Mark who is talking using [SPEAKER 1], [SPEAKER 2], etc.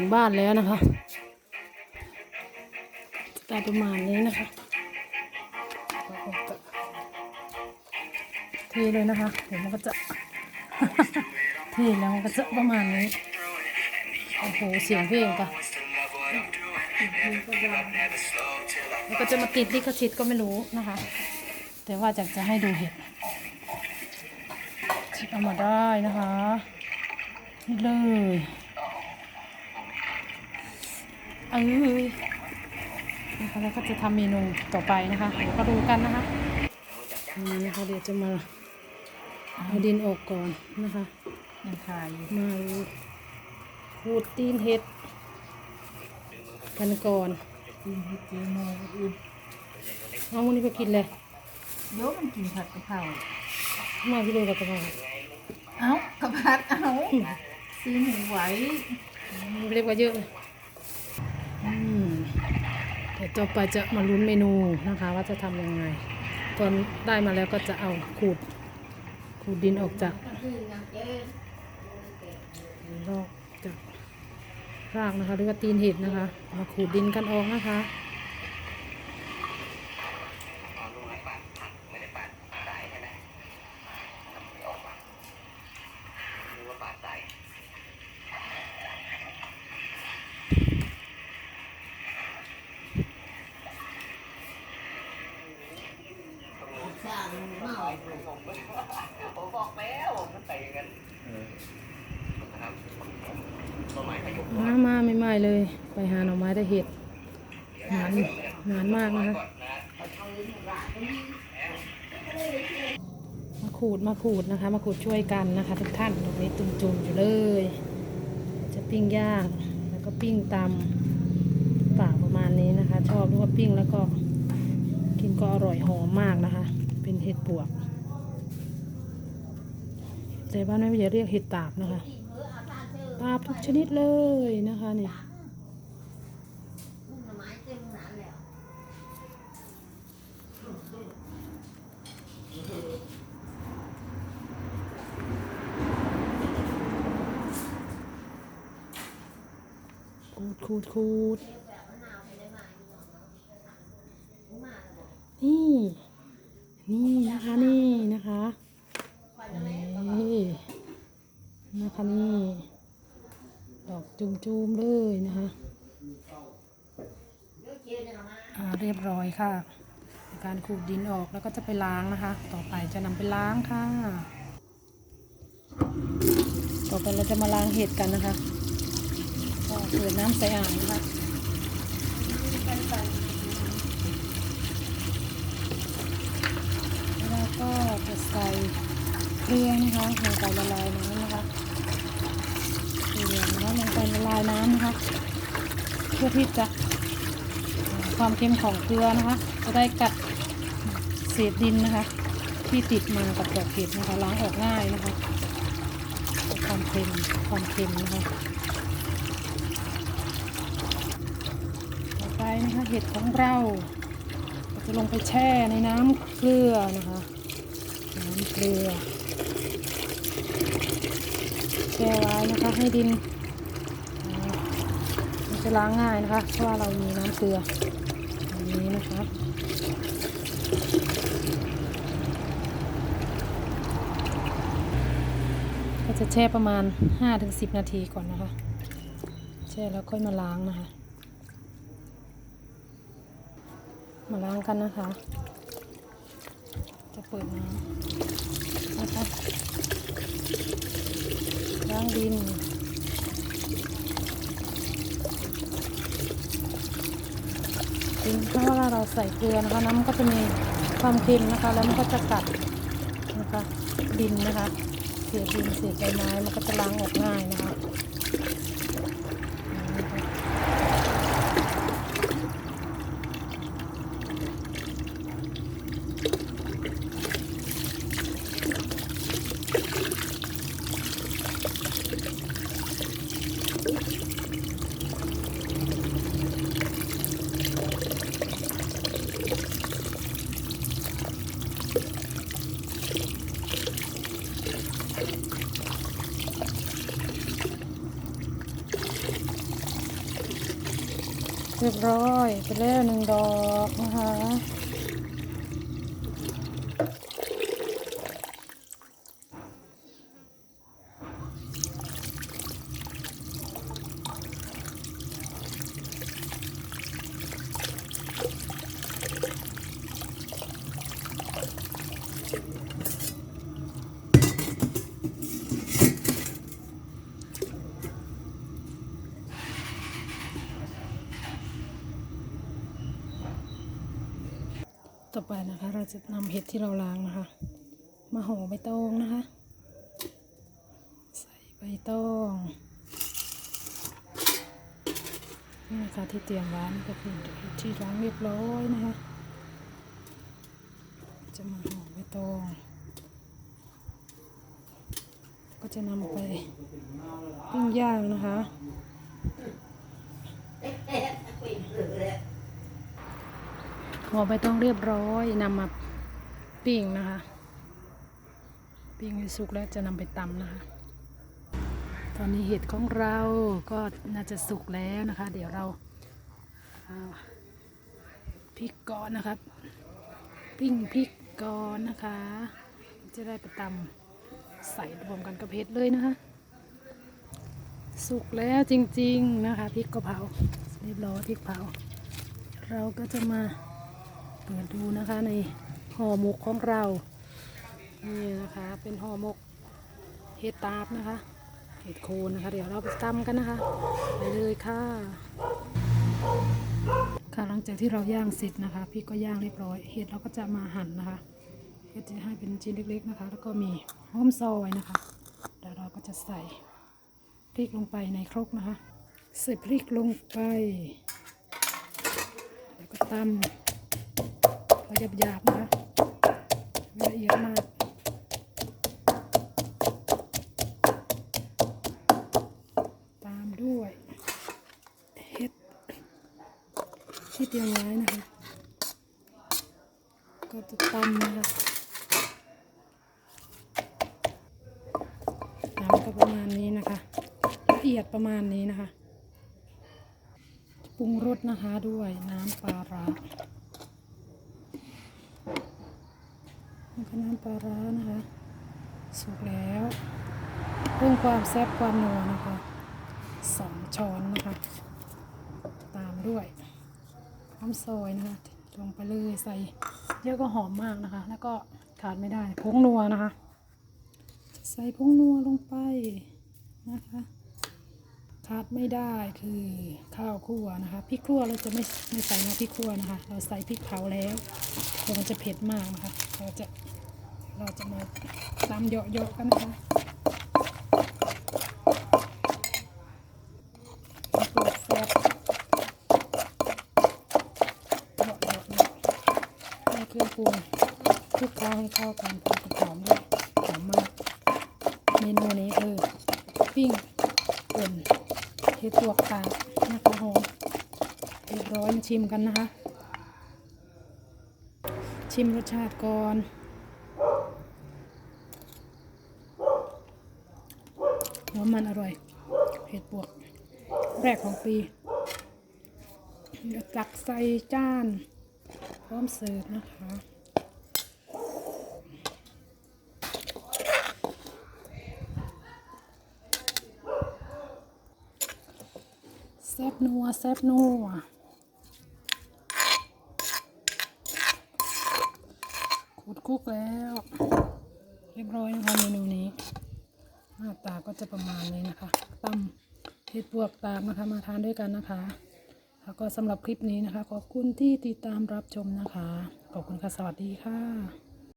[SPEAKER 1] ถึงบ้านแล้วนะคะได้ประมาณนี้นะคะแล้วก็จะเทเลยนะคะ เดี๋ยวมันก็จะเทแล้วมันก็จะประมาณนี้ โอ้โห เสียงเพลงปะแล้วก็จะมาติดลิขสิทธิ์ก็ไม่รู้นะคะ แต่ว่าจะจะให้ดูเห็ดชิดเอามาได้นะคะ นี่เลย เอ้ยนะคะแล้วก็จะทำเมนูต่อไปนะคะเดี๋ยวก็ดูกันนะคะนี่นะคะเดี๋ยวจะมาเอาดินออกก่อนนะคะ
[SPEAKER 2] ยังขายอยู่
[SPEAKER 1] มาขูดตีนเห็ดกันก่อน
[SPEAKER 2] กินที่เจ๊โมอื่น
[SPEAKER 1] เอาวันนี้ไปกินเลย
[SPEAKER 2] เดี๋ยวมันกินผัดกะเพรา
[SPEAKER 1] มาพี่ดูกับกระเพรา
[SPEAKER 2] เอ้ากะพัดเอ้าซื้อหมูไหว
[SPEAKER 1] เรียกว่าเยอะเลยอืมเดี๋ยว ต่อไปจะมาลุ้นเมนูนะคะ ว่าจะทำยังไง ตอนได้มาแล้วก็จะเอาขูดขูดดินออกจากรอกจากรากนะคะ หรือว่าตีนเห็ดนะคะ มาขูดดินกันออกนะคะ มามาไม่ไม่ๆ เลย ไปหาหน่อไม้ได้เห็ดนานนานมากนะคะมาขูดมาขูดนะคะ มาขูดช่วยกันนะคะ ทุกท่านตรงนี้จุ่มๆอยู่เลย จะปิ้งย่างแล้วก็ปิ้งตำป่าประมาณนี้นะคะ ชอบหรือว่าปิ้งแล้วก็กินก็อร่อยหอมมากนะคะ เป็นเห็ดปวกแต่บ้านไม่จะเรียกเห็ดตาบนะคะตาบทุกชนิดเลยนะคะนี่ ขูดขูดนี่ นี่นะคะนี่นะคะนี่นะคะนี่ดอกจุ่มๆเลยนะคะเรียบร้อยค่ะ การขูดดินออกแล้วก็จะไปล้างนะคะ ต่อไปจะนำไปล้างค่ะ ต่อไปเราจะมาล้างเห็ดกันนะคะ ก็เปิดน้ำใส่อ่างนะคะแล้วก็จะใส่เกลือนะคะลงไปละลายน้ำนะคะเกลือนะคะลงไปละลายน้ำนะคะ เพื่อที่จะความเค็มของเกลือนะคะ จะได้กัดเศษดินนะคะ ที่ติดมากับดอกเห็ดนะคะล้างออกง่ายนะคะความเค็มความเค็มนะคะ ต่ไปนะคะเห็ดของเราจะลงไปแช่ในน้ำเกลือนะคะน้ำเกลือแช่ไว้นะคะให้ดินมันจะล้างง่ายนะคะเพราะว่าเรามีน้ำเกลืออันนี้นะคะก็จะแช่ประมาณ 5-10 นาทีก่อนนะคะ แช่แล้วค่อยมาล้างนะคะ มาล้างกันนะคะ จะเปิดน้ำนะคะล้างดินดินเพราะว่าเราใส่เกลือนะคะน้ำมันก็จะมีความเค็มนะคะ แล้วมันก็จะกัดนะคะดินนะคะ เศษดินเศษใบไม้มันก็จะล้างออกง่ายนะคะ เรียบร้อยไปแล้วหนึ่งดอกนะคะ ต่อไปนะคะ เราจะนำเห็ดที่เราล้างนะคะ มาห่อใบตองนะคะ ใส่ใบตองนี่นะคะที่เตรียมไว้นี่ก็คือเห็ดที่ล้างเรียบร้อยนะคะ จะมาห่อใบตอง ก็จะนำไปปิ้งย่างนะคะ ห่อใบตองเรียบร้อยนำมาปิ้งนะคะ ปิ้งให้สุกแล้วจะนำไปตำนะคะ ตอนนี้เห็ดของเราก็น่าจะสุกแล้วนะคะ เดี๋ยวเราเาพริกก่อนนะครับ ปิ้งพริกก่อนนะคะ จะได้ไปตำใส่รวมกันกับเห็ดเลยนะคะ สุกแล้วจริงๆนะคะพริกกะเพราเรียบร้อยพริกเผาเราก็จะมา เปิดดูนะคะในห่อหมกของเรานี่นะคะเป็นห่อหมกเห็ดตาบนะคะเห็ดโคนนะคะ เดี๋ยวเราไปตำกันนะคะไปเลยค่ะ ค่ะหลังจากที่เราย่างเสร็จนะคะพี่ก็ย่างเรียบร้อยเห็ดเราก็จะมาหั่นนะคะก็จะให้เป็นชิ้นเล็กๆนะคะ แล้วก็มีหอมซอยนะคะเดี๋ยวเราก็จะใส่พริกลงไปในครกนะคะ ใส่พริกลงไป แล้วก็ตำ หยาบๆนะคะไม่ละเอียดมากตามด้วยเห็ดที่เตรียมไว้นะคะก็จะตำนะคะตำก็ประมาณนี้นะคะละเอียดประมาณนี้นะคะปรุงรสนะคะด้วยน้ำปลาร้า แล้วก็น้ำปลาร้านะคะ สุกแล้วเพิ่มความแซ่บความนัวนะคะสองช้อนนะคะ ตามด้วยน้ำซอยนะคะลงไปเลยใส่เยอะก็หอมมากนะคะ แล้วก็ขาดไม่ได้ผงนัวนะคะ ใส่ผงนัวลงไปนะคะ ขาดไม่ได้คือข้าวคั่วนะคะพริกคั่วเราจะไม่ไม่ใส่นะพริกคั่วนะคะ เราใส่พริกเผาแล้วเดี๋ยวมันจะเผ็ดมากนะคะเราจะเราจะมาตำเยอะๆกันนะคะเครื่องปรุงคลุกเคล้าให้เข้ากันพอกับหอมด้วยหอมมาก เมนูนี้คือปิ้งป่น เห็ดตัวกาดนะคะหอมเรียบร้อยมาชิมกันนะคะ ชิมรสชาติก่อนหัวมันอร่อย เห็ดปวก แรกของปีเดี๋ยวตักใส่จาน พร้อมเสิร์ฟนะคะ แซบนัว แซบนัวขูดคุกแล้ว เรียบร้อยนะคะเมนูนี้ หน้าตาก็จะประมาณนี้นะคะตำเห็ดปวกตามนะคะ มาทานด้วยกันนะคะ แล้วก็สำหรับคลิปนี้นะคะ ขอบคุณที่ติดตามรับชมนะคะ ขอบคุณค่ะ สวัสดีค่ะ